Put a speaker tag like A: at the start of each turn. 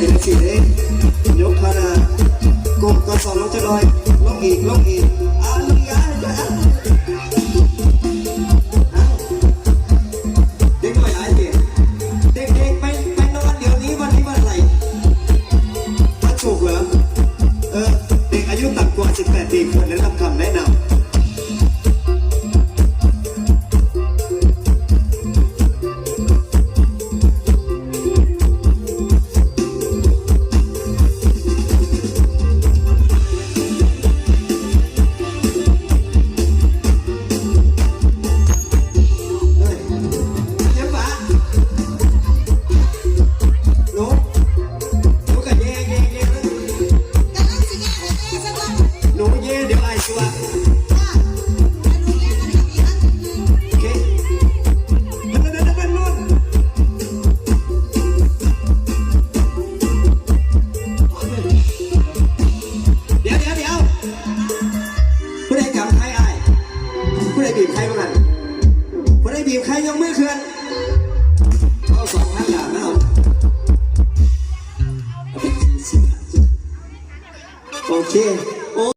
A: เป็นสีเด้ยกขานากบก็สองลงจะลอยลงอีกลงอีกอะลงอีกอะอะอะเด็กหน่อยหลายเด็กเด็กๆไปไปนอนเดี๋ยวนี้วันนี้วันอะไรวันศุกร์เหรอเออเด็กอายุต่ำกว่า 18 ปีควรได้รับคำแนะนำ บีบใครบ้างกันคนได้บีบใครยังไมือขึ้นเอาสองพันหลานนะเอาเอาไปสี่สิบโอเค